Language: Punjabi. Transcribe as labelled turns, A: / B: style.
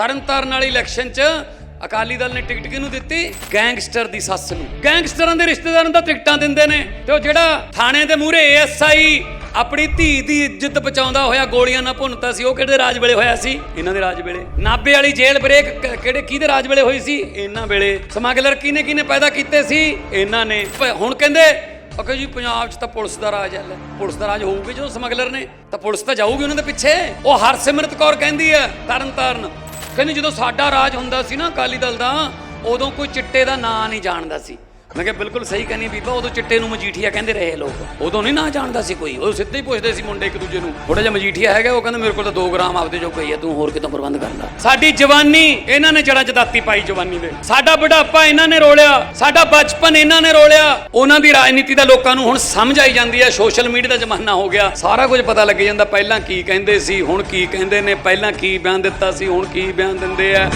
A: ਤਰਨਤਾਰਨ ਵਾਲੀ ਇਲੈਕਸ਼ਨ 'ਚ ਅਕਾਲੀ ਦਲ ਨੇ ਟਿਕਟ ਕਿਹਨੂੰ ਦਿੱਤੀ? ਗੈਂਗਸਟਰ ਦੀ ਸੱਸ ਨੂੰ। ਗੈਂਗਸਟਰਾਂ ਦੇ ਰਿਸ਼ਤੇਦਾਰਾਂ ਨੂੰ ਟਿਕਟਾਂ ਦਿੰਦੇ ਨੇ। ਤੇ ਉਹ ਜਿਹੜਾ ਥਾਣੇ ਦੇ ਮੂਹਰੇ ਏਐਸਆਈ ਆਪਣੀ ਧੀ ਦੀ ਇੱਜ਼ਤ ਬਚਾਉਂਦਾ ਹੋਇਆ ਗੋਲੀਆਂ ਨਾਲ ਭੁੰਨਤਾ ਸੀ, ਉਹ ਕਿਹੜੇ ਰਾਜ ਵੇਲੇ ਹੋਇਆ ਸੀ? ਇਹਨਾਂ ਦੇ ਰਾਜ ਵੇਲੇ। ਨਾਬੇ ਵਾਲੀ ਜੇਲ੍ਹ ਬ੍ਰੇਕ ਕਿਹੜੇ, ਕਿਹਦੇ ਰਾਜ ਵੇਲੇ ਹੋਈ ਸੀ? ਇਹਨਾਂ ਵੇਲੇ। ਸਮਗਲਰ ਕਿਹਨੇ ਕਿਹਨੇ ਪੈਦਾ ਕੀਤੇ ਸੀ? ਇਹਨਾਂ ਨੇ। ਹੁਣ ਕਹਿੰਦੇ ਅਕੇ ਜੀ, ਪੰਜਾਬ 'ਚ ਤਾਂ ਪੁਲਿਸ ਦਾ ਰਾਜ ਹੈ। ਪੁਲਿਸ ਦਾ ਰਾਜ ਹੋਊਗੀ ਜਦੋਂ ਸਮਗਲਰ ਨੇ। ਤਾਂ ਪੁਲਿਸ ਤਾਂ ਜਾਊਗੀ ਉਹਨਾਂ ਦੇ ਪਿੱਛੇ। ਉਹ ਹਰਸਿਮਰਤ ਕੌਰ ਕਹਿੰਦੀ ਹੈ ਤਰਨ ਤਾਰਨ ਕਹਿੰਦੀ ਜਦੋਂ ਸਾਡਾ ਰਾਜ ਹੁੰਦਾ ਸੀ ਨਾ ਅਕਾਲੀ ਦਲ ਦਾ, ਉਦੋਂ ਕੋਈ ਚਿੱਟੇ ਦਾ ਨਾਂ ਨਹੀਂ ਜਾਣਦਾ ਸੀ। ਮੈਂ ਕਿਹਾ, ਬਿਲਕੁਲ ਸਹੀ ਕਹਿੰਦੀ ਬੀਬਾ, ਉਦੋਂ ਚਿੱਟੇ ਨੂੰ ਮਜੀਠੀਆ ਕਹਿੰਦੇ ਰਹੇ ਲੋਕ। ਉਦੋਂ ਨਹੀਂ ਨਾ ਜਾਣਦਾ ਸੀ ਕੋਈ, ਉਹ ਸਿੱਧੇ ਹੀ ਪੁੱਛਦੇ ਸੀ ਮੁੰਡੇ ਇੱਕ ਦੂਜੇ ਨੂੰ। ਥੋੜਾ ਜਿਹਾ ਮਜੀਠੀਆ ਹੈਗਾ, ਉਹ ਕਹਿੰਦਾ, ਮੇਰੇ ਕੋਲ ਤਾਂ 2 ਗ੍ਰਾਮ ਆਪਦੇ ਜੋ ਕੋਈ ਹੈ ਤੂੰ ਹੋਰ ਕਿਤੋਂ ਪ੍ਰਬੰਧ ਕਰ ਲੈ। ਸਾਡੀ ਜਵਾਨੀ, ਇਹਨਾਂ ਨੇ ਜੜਾਂ 'ਚ ਦਾਤੀ ਪਾਈ ਜਵਾਨੀ ਦੇ। ਸਾਡਾ ਬੁਢਾਪਾ ਇਹਨਾਂ ਨੇ ਰੋਲਿਆ, ਸਾਡਾ ਬਚਪਨ ਇਹਨਾਂ ਨੇ ਰੋਲਿਆ। ਉਹਨਾਂ ਦੀ ਰਾਜਨੀਤੀ ਦਾ ਲੋਕਾਂ ਨੂੰ ਹੁਣ ਸਮਝ ਆਈ ਜਾਂਦੀ ਹੈ ਸੋਸ਼ਲ ਮੀਡੀਆ ਦਾ ਜ਼ਮਾਨਾ ਹੋ ਗਿਆ। ਸਾਰਾ ਕੁਝ ਪਤਾ ਲੱਗ ਜਾਂਦਾ, ਪਹਿਲਾਂ ਕੀ ਕਹਿੰਦੇ ਸੀ, ਹੁਣ ਕੀ ਕਹਿੰਦੇ ਨੇ, ਪਹਿਲਾਂ ਕੀ ਬਿਆਨ ਦਿੱਤਾ ਸੀ, ਹੁਣ ਕੀ ਬਿਆਨ ਦਿੰਦੇ ਆ।